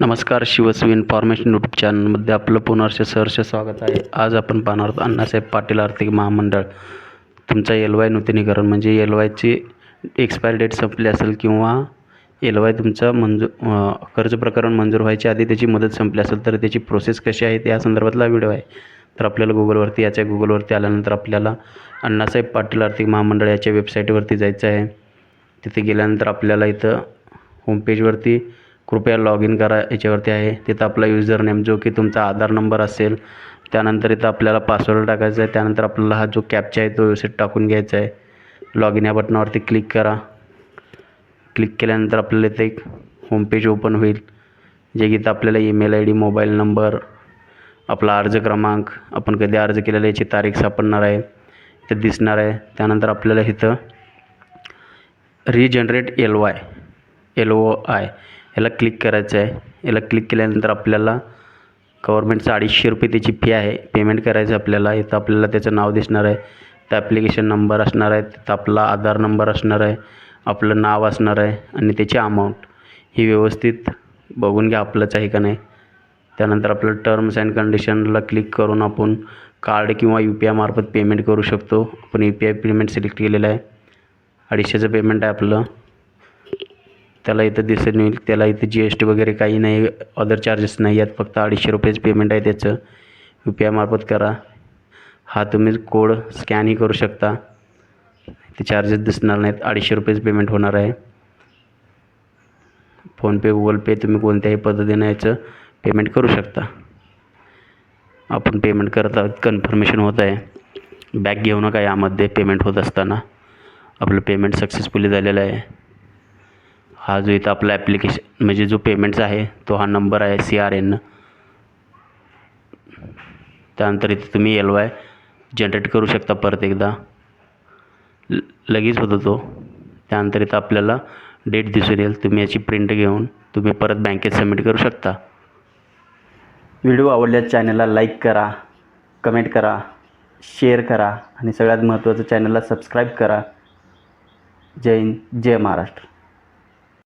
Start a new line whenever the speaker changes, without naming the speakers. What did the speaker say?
नमस्कार शिवस्वी information YouTube चॅनलमध्ये आपलं पुनर्श सहर्ष स्वागत आहे. आज आपण पाहणार आहोत अण्णासाहेब पाटील आर्थिक महामंडळ. तुमचा एल वाय नूतनीकरण म्हणजे एल वायची एक्सपायरी डेट संपली असेल किंवा एल वाय तुमचं मंजू कर्ज प्रकरण मंजूर व्हायच्या आधी त्याची मुदत संपली असेल तर त्याची प्रोसेस कशी आहे या संदर्भातला व्हिडिओ आहे. तर आपल्याला गुगलवरती याच्या गुगलवरती आल्यानंतर आपल्याला अण्णासाहेब पाटील आर्थिक महामंडळ याच्या वेबसाईटवरती जायचं आहे. तिथे गेल्यानंतर आपल्याला इथं होमपेजवरती कृपया लॉग इन करा याच्यावरती आहे. तिथं आपला युजर नेम जो की तुमचा आधार नंबर असेल त्यानंतर इथं आपल्याला पासवर्ड टाकायचा आहे. त्यानंतर आपल्याला हा जो कॅपचा आहे तो व्यवस्थित टाकून घ्यायचा आहे. लॉग इन या बटनावरती क्लिक करा. क्लिक केल्यानंतर आपल्याला इथे एक होमपेज ओपन होईल जे की इथं आपल्याला email I D mobile number आपला अर्ज क्रमांक आपण कधी अर्ज केलेला याची तारीख सापडणार आहे ते दिसणार आहे. त्यानंतर आपल्याला इथं regenerate L Y L O I याला क्लिक करायचं आहे. याला क्लिक केल्यानंतर आपल्याला गव्हर्मेंटचं अडीचशे रुपये त्याची फी आहे. पेमेंट करायचं आहे आपल्याला. इथं आपल्याला त्याचं नाव दिसणार आहे. त्या ॲप्लिकेशन नंबर असणार आहे. तिथं आपला आधार नंबर असणार आहे. आपलं नाव असणार आहे. आणि त्याची अमाऊंट ही व्यवस्थित बघून घ्या आपलंच आहे का नाही. त्यानंतर आपलं टर्म्स अँड कंडिशनला क्लिक करून आपण कार्ड किंवा यू पी आयमार्फत पेमेंट करू शकतो. आपण U P I payment select केलेलं आहे. अडीचशेचं पेमेंट आहे आपलं. त्याला इथं दिसून येईल. त्याला इथं जी एस टी वगैरे काही नाही अदर चार्जेस नाही आहेत फक्त अडीचशे रुपयेच पेमेंट आहे त्याचं. यू पी आयमार्फत करा. हा तुम्ही कोड स्कॅनही करू शकता. ते चार्जेस दिसणार नाहीत. अडीचशे रुपयेच पेमेंट होणार आहे. फोनपे गुगल पे तुम्ही कोणत्याही पद्धतीने याचं पेमेंट करू शकता. आपण पेमेंट करत आहोत. कन्फर्मेशन होत आहे. बॅग घेऊ नका यामध्ये. पेमेंट होत असताना. आपलं पेमेंट सक्सेसफुली झालेलं आहे. हा जो इथं आपला ॲप्लिकेशन म्हणजे जो पेमेंटचा आहे तो हा नंबर आहे सी आर एन त्यानंतर इथे तुम्ही एल वाय जनरेट करू शकता परत एकदा. लगेच होतो तो. त्यानंतर इथं आपल्याला डेट दिसून येईल. तुम्ही याची प्रिंट घेऊन तुम्ही परत बँकेत सबमिट करू शकता. व्हिडिओ आवडल्यास चॅनलला लाईक करा कमेंट करा शेअर करा आणि सगळ्यात महत्त्वाचं चॅनलला सबस्क्राईब करा. जय हिंद जय महाराष्ट्र.